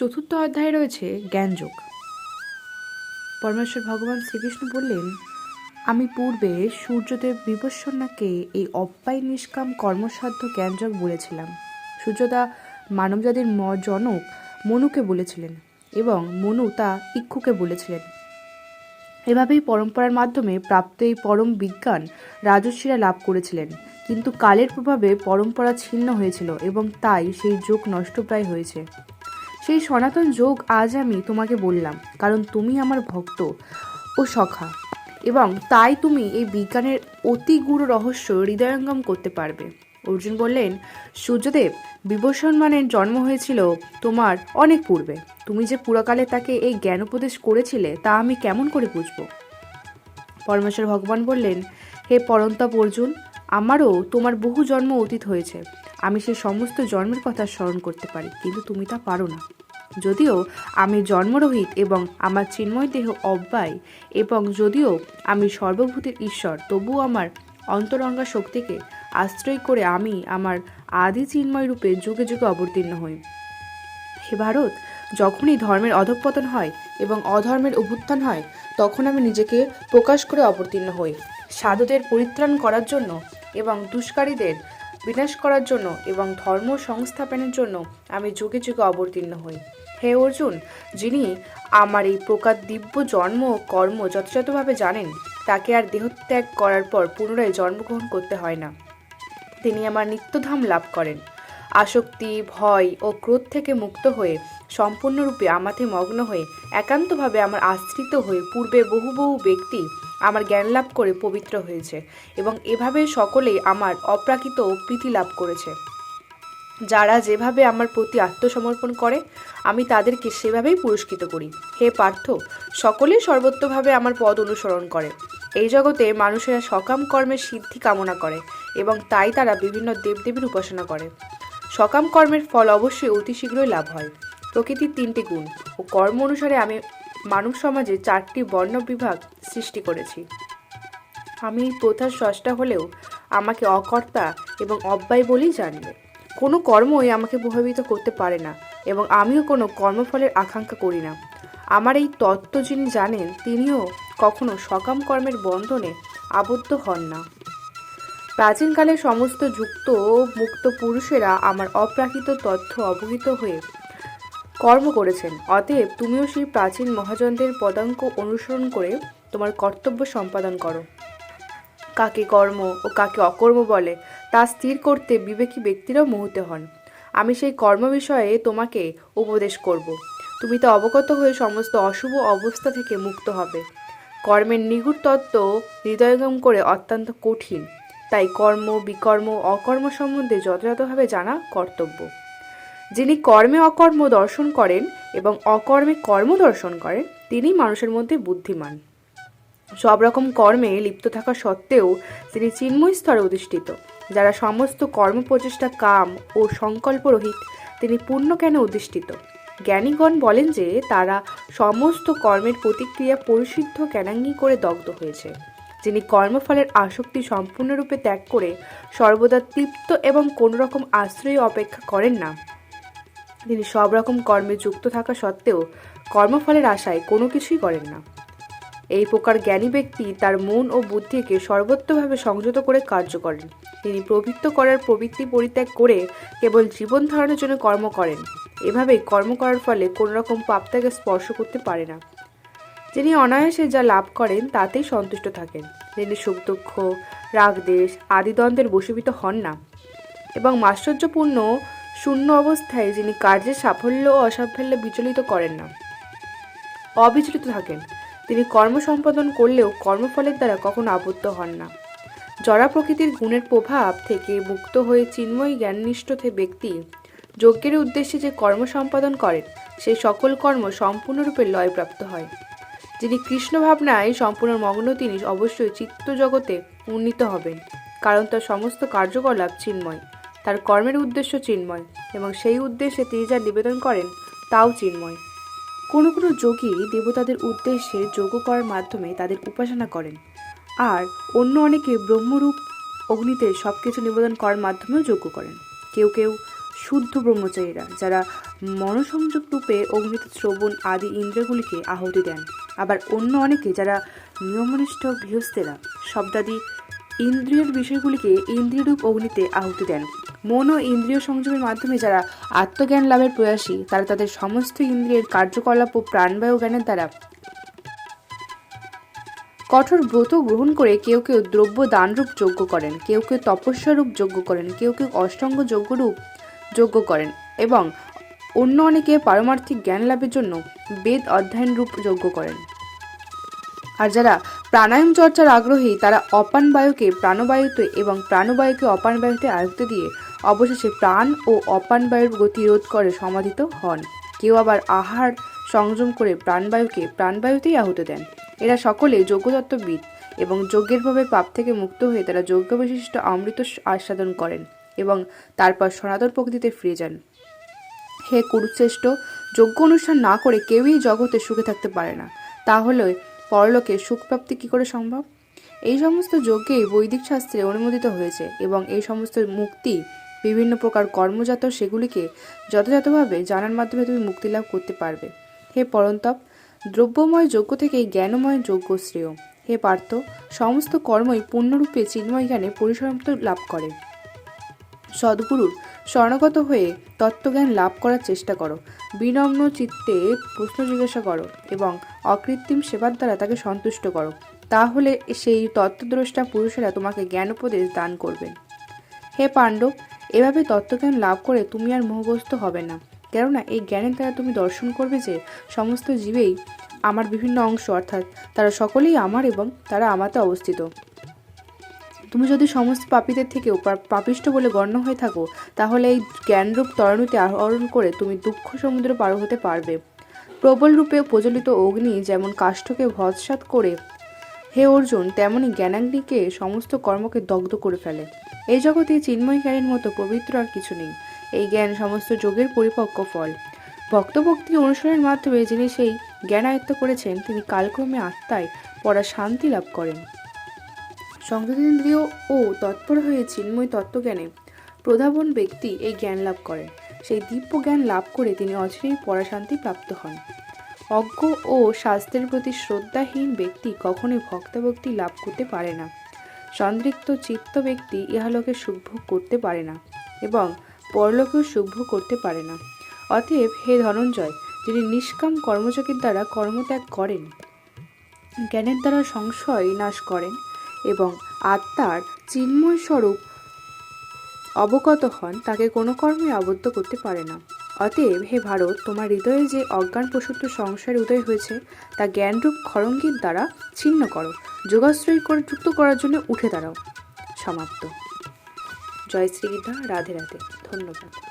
চতুর্থ অধ্যায়ে রয়েছে জ্ঞানযোগ। পরমেশ্বর ভগবান শ্রীকৃষ্ণ বললেন, আমি পূর্বে সূর্যদেব বিবস্বর্ণাকে এই অব্যয় নিষ্কাম কর্মসাধ্য জ্ঞানযোগ বলেছিলাম। সূর্যদা মানবজাতির ম জনক মনুকে বলেছিলেন এবং মনু তা ইক্ষুকে বলেছিলেন। এভাবেই পরম্পরার মাধ্যমে প্রাপ্ত এই পরম বিজ্ঞান রাজস্বীরা লাভ করেছিলেন। কিন্তু কালের প্রভাবে পরম্পরা ছিন্ন হয়েছিল এবং তাই সেই যোগ নষ্টপ্রায় হয়েছে। সেই সনাতন যোগ আজ আমি তোমাকে বললাম, কারণ তুমি আমার ভক্ত ও সখা, এবং তাই তুমি এই বিজ্ঞানের অতি গুরু রহস্য হৃদয়ঙ্গম করতে পারবে। অর্জুন বললেন, সূর্যদেব বিভূষণ মানের জন্ম হয়েছিল তোমার অনেক পূর্বে। তুমি যে পুরাকালে তাকে এই জ্ঞান উপদেশ করেছিলে, তা আমি কেমন করে বুঝব? পরমেশ্বর ভগবান বললেন, হে পরন্তপ অর্জুন, আমারও তোমার বহু জন্ম অতীত হয়েছে। আমি সেই সমস্ত জন্মের কথা স্মরণ করতে পারি, কিন্তু তুমি তা পারো না। যদিও আমি জন্মরহিত এবং আমার চিন্ময় দেহ অব্যয়, এবং যদিও আমি সর্বভূতের ঈশ্বর, তবুও আমার অন্তরঙ্গা শক্তিকে আশ্রয় করে আমি আমার আদি চিন্ময় রূপে যুগে যুগে অবতীর্ণ হই। হে ভারত, যখনই ধর্মের অধঃপতন হয় এবং অধর্মের অভ্যুত্থান হয়, তখন আমি নিজেকে প্রকাশ করে অবতীর্ণ হই। সাধুদের পরিত্রাণ করার জন্য এবং দুষ্কারীদের বিনাশ করার জন্য এবং ধর্ম সংস্থাপনের জন্য আমি যুগে যুগে অবতীর্ণ হই। হে অর্জুন, যিনি আমার এই প্রকার দিব্য জন্ম ও কর্ম যথাযথভাবে জানেন, তাকে আর দেহত্যাগ করার পর পুনরায় জন্মগ্রহণ করতে হয় না। তিনি আমার নিত্যধাম লাভ করেন। আসক্তি, ভয় ও ক্রোধ থেকে মুক্ত হয়ে সম্পূর্ণরূপে আমাতে মগ্ন হয়ে একান্তভাবে আমার আশ্রিত হয়ে পূর্বে বহু বহু ব্যক্তি আমার জ্ঞান লাভ করে পবিত্র হয়েছে এবং এভাবে সকলেই আমার অপ্রাকৃত প্রীতি লাভ করেছে। যারা যেভাবে আমার প্রতি আত্মসমর্পণ করে, আমি তাদেরকে সেভাবেই পুরস্কৃত করি। হে পার্থ সকলেই সর্বত্রভাবে আমার পদ অনুসরণ করে। এই জগতে মানুষেরা সকাম কর্মের সিদ্ধি কামনা করে এবং তাই তারা বিভিন্ন দেবদেবীর উপাসনা করে। সকাম কর্মের ফল অবশ্যই অতি শীঘ্রই লাভ হয়। প্রকৃতির তিনটি গুণ ও কর্ম অনুসারে আমি মানব সমাজে চারটি বর্ণ বিভাগ সৃষ্টি করেছি। আমি এই প্রথার স্রষ্টা হলেও আমাকে অকর্তা এবং অব্যয় বলেই জানবে। কোনো কর্মই আমাকে প্রভাবিত করতে পারে না এবং আমিও কোনো কর্মফলের আকাঙ্ক্ষা করি না। আমার এই তত্ত্ব যিনি জানেন, তিনিও কখনো সকাম কর্মের বন্ধনে আবদ্ধ হন না। প্রাচীনকালে সমস্ত যুক্ত মুক্ত পুরুষেরা আমার অপ্রাকৃত তথ্য অবহিত হয়ে কর্ম করেছেন। অতএব তুমিও সেই প্রাচীন মহাজনদের পদাঙ্ক অনুসরণ করে তোমার কর্তব্য সম্পাদন করো। কাকে কর্ম ও কাকে অকর্ম বলে, তা স্থির করতে বিবেকী ব্যক্তিরাও মুহূর্ত হন। আমি সেই কর্ম বিষয়ে তোমাকে উপদেশ করব। তুমি তা অবগত হয়ে সমস্ত অশুভ অবস্থা থেকে মুক্ত হবে। কর্মের নিগুড় তত্ত্ব হৃদয়ঙ্গম করে অত্যন্ত কঠিন। তাই কর্ম, বিকর্ম অকর্ম সম্বন্ধে যথাযথভাবে জানা কর্তব্য। যিনি কর্মে অকর্ম দর্শন করেন এবং অকর্মে কর্ম দর্শন করেন তিনি মানুষের মধ্যে বুদ্ধিমান। সব রকম কর্মে লিপ্ত থাকা সত্ত্বেও তিনি চিন্ময় স্তরে অধিষ্ঠিত, যারা সমস্ত কর্ম প্রচেষ্টা, কাম ও সংকল্প রহিত তিনি পূর্ণ কেন অধিষ্ঠিত। জ্ঞানীগণ বলেন যে তারা সমস্ত কর্মের প্রতিক্রিয়া পরিশুদ্ধ জ্ঞানাঙ্গী করে দগ্ধ হয়েছে। যিনি কর্মফলের আসক্তি সম্পূর্ণরূপে ত্যাগ করে সর্বদা তৃপ্ত এবং কোনো রকম আশ্রয় অপেক্ষা করেন না তিনি সব রকম কর্মে যুক্ত থাকা সত্ত্বেও কর্মফলের আশায় কোনো কিছুই করেন না। এই প্রকার জ্ঞানী ব্যক্তি তার মন ও বুদ্ধিকে সর্বত্রভাবে সংযত করে কার্য করেন। তিনি প্রবৃত্ত করার প্রবৃত্তি পরিত্যাগ করে কেবল জীবন ধারণের জন্য কর্ম করেন। এভাবেই কর্ম করার ফলে কোনো রকম পাপ তাকে স্পর্শ করতে পারে না। যিনি অনায়াসে যা লাভ করেন, তাতেই সন্তুষ্ট থাকেন। তিনি সুখ, দুঃখ রাগদেশ আদিদ্বন্দ্বের আদি বশীভূত হন না। এবং মাশ্চর্যপূর্ণ শূন্য অবস্থায় যিনি কার্যের সাফল্য ও অসাফল্য বিচলিত করেন না। অবিচলিত থাকেন। তিনি কর্ম সম্পাদন করলেও কর্মফলের দ্বারা কখনো আবদ্ধ হন না। জড়া প্রকৃতির গুণের প্রভাব থেকে মুক্ত হয়ে চিন্ময় জ্ঞাননিষ্ঠ ব্যক্তি যজ্ঞের উদ্দেশ্যে যে কর্ম সম্পাদন করেন, সেই সকল কর্ম সম্পূর্ণরূপে লয়প্রাপ্ত হয়। যিনি কৃষ্ণ ভাবনায় সম্পূর্ণ মগ্ন, তিনি অবশ্যই চিত্ত জগতে উন্নীত হবেন, কারণ তার সমস্ত কার্যকলাপ চিন্ময়। তার কর্মের উদ্দেশ্য চিন্ময় এবং সেই উদ্দেশ্যে তিনি যা নিবেদন করেন তাও চিন্ময়। কোনো কোনো যোগী দেবতাদের উদ্দেশ্যে যোগ্য করার মাধ্যমে তাদের উপাসনা করেন। আর অন্য অনেকে ব্রহ্মরূপ অগ্নিতে সব কিছু নিবেদন করার মাধ্যমেও যোগ্য করেন। কেউ কেউ শুদ্ধ ব্রহ্মচারীরা যারা মনোসংযোগ রূপে অগ্নিতে শ্রবণ আদি ইন্দ্রিয়গুলিকে আহুতি দেন। আবার অন্য অনেকে যারা নিয়মনিষ্ঠ গৃহস্থেরা শব্দাদি ইন্দ্রিয়ের বিষয়গুলিকে ইন্দ্রিয়রূপ অগ্নিতে আহুতি দেন। মন ও ইন্দ্রিয় সংযমের মাধ্যমে যারা আত্মজ্ঞান লাভের প্রয়াসী, তারা তাদের সমস্ত ইন্দ্রিয়ের কার্যকলাপ ও প্রাণবায়ু জ্ঞানের দ্বারা। কঠোর ব্রত গ্রহণ করে কেউ কেউ দ্রব্য দানরূপ যজ্ঞ করেন, কেউ কেউ তপস্যা রূপ যজ্ঞ করেন, কেউ কেউ অষ্টাঙ্গ যজ্ঞ রূপ যজ্ঞ করেন এবং অন্য অনেকে পারমার্থিক জ্ঞান লাভের জন্য বেদ অধ্যয়ন রূপ যজ্ঞ করেন। আর যারা প্রাণায়াম চর্চার আগ্রহী, তারা অপান বায়ুকে প্রাণবায়ুতে এবং প্রাণবায়ুকে অপান বায়ুতে আয়ত্ত দিয়ে অবশেষে প্রাণ ও অপান বায়ুর গতি রোধ করে সমাধিত হন। কেউ আবার আহার সংযম করে প্রাণবায়ুকে প্রাণবায়ুতেই আহত দেন। এরা সকলে যোগ্যতত্ত্ববিদ এবং যজ্ঞের ভাবে পাপ থেকে মুক্ত হয়ে তারা যজ্ঞ বিশিষ্ট অমৃত আস্বাদন করেন এবং তারপর সনাতন প্রকৃতিতে ফিরে যান। হে কুরুশ্রেষ্ঠ যোগ্য অনুষ্ঠান না করে কেউই জগতে সুখে থাকতে পারে না। তাহলে পরলোকে সুখপ্রাপ্তি কী করে সম্ভব? এই সমস্ত যজ্ঞেই বৈদিক শাস্ত্রে অনুমোদিত হয়েছে এবং এই সমস্ত মুক্তি বিভিন্ন প্রকার কর্মজাত সেগুলিকে যথাযথভাবে জানার মাধ্যমে তুমি মুক্তি লাভ করতে পারবে। হে পরন্তপ, দ্রব্যময় যজ্ঞ থেকে জ্ঞানময় যজ্ঞ শ্রেয়। হে পার্থ, সমস্ত কর্মই পূর্ণরূপে চিন্ময় জ্ঞানে পরিসমাপ্ত লাভ করে। সদ্গুরুর স্বর্ণগত হয়ে তত্ত্বজ্ঞান লাভ করার চেষ্টা করো। বিনম্র চিত্তে প্রশ্ন জিজ্ঞাসা করো এবং অকৃত্রিম সেবার দ্বারা তাকে সন্তুষ্ট করো। তাহলে সেই তত্ত্বদ্রষ্টা পুরুষেরা তোমাকে জ্ঞান উপদেশ দান করবেন হে পাণ্ডব এভাবে তত্ত্বজ্ঞান লাভ করে তুমি আর মোহগ্রস্ত হবে না। কেননা এই জ্ঞানের দ্বারা তুমি দর্শন করবে যে সমস্ত জীবেই আমার বিভিন্ন অংশ, অর্থাৎ তারা সকলেই আমার এবং তারা আমাতে অবস্থিত। তুমি যদি সমস্ত পাপীদের থেকেও পা- পাপিষ্ঠ বলে গণ্য হয়ে থাকো, তাহলে এই জ্ঞানরূপ তরণীতে আহরণ করে তুমি দুঃখ সমুদ্র পার হতে পারবে। প্রবল রূপে প্রজ্বলিত অগ্নি যেমন কাষ্ঠকে ভৎসাত করে, হে অর্জুন, তেমনি জ্ঞানাগ্নিকে সমস্ত কর্মকে দগ্ধ করে ফেলে। এই জগতে চিন্ময় জ্ঞানের মতো পবিত্র আর কিছু নেই। এই জ্ঞান সমস্ত যোগের পরিপক্ক ফল। ভক্তভক্তি অনুসরণের মাধ্যমে যিনি সেই জ্ঞান আয়ত্ত করেছেন, তিনি কালক্রমে আত্মায় পড়া শান্তি লাভ করেন। সংযতেন্দ্রিয় ও তৎপর হয়ে চিন্ময় তত্ত্বজ্ঞানে প্রধাবন ব্যক্তি এই জ্ঞান লাভ করেন। সেই দিব্য জ্ঞান লাভ করে তিনি অচিরেই পরাশান্তি প্রাপ্ত হন। অজ্ঞ ও শাস্ত্রের প্রতি শ্রদ্ধাহীন ব্যক্তি কখনোই ভক্তভক্তি লাভ করতে পারে না। সন্দিগ্ধ চিত্ত ব্যক্তি ইহালোকে সুখভোগ করতে পারে না এবং পরলোকেও সুখভোগ করতে পারে না। অতএব হে ধনঞ্জয়, যিনি নিষ্কাম কর্মযোগের দ্বারা কর্মত্যাগ করেন, জ্ঞানের দ্বারা সংশয় নাশ করেন এবং আত্মার চিন্ময় স্বরূপ অবগত হন, তাকে কোনো কর্মে আবদ্ধ করতে পারে না। অতএব হে ভারত, তোমার হৃদয়ে যে অজ্ঞান প্রসূত সংসার উদয় হয়েছে, তা জ্ঞানরূপ খড়ঙ্গীর দ্বারা ছিন্ন করো। যোগাশ্রয় করে যুক্ত করার জন্য উঠে দাঁড়াও। সমাপ্ত। জয় শ্রী গীতা, রাধে রাধে। ধন্যবাদ।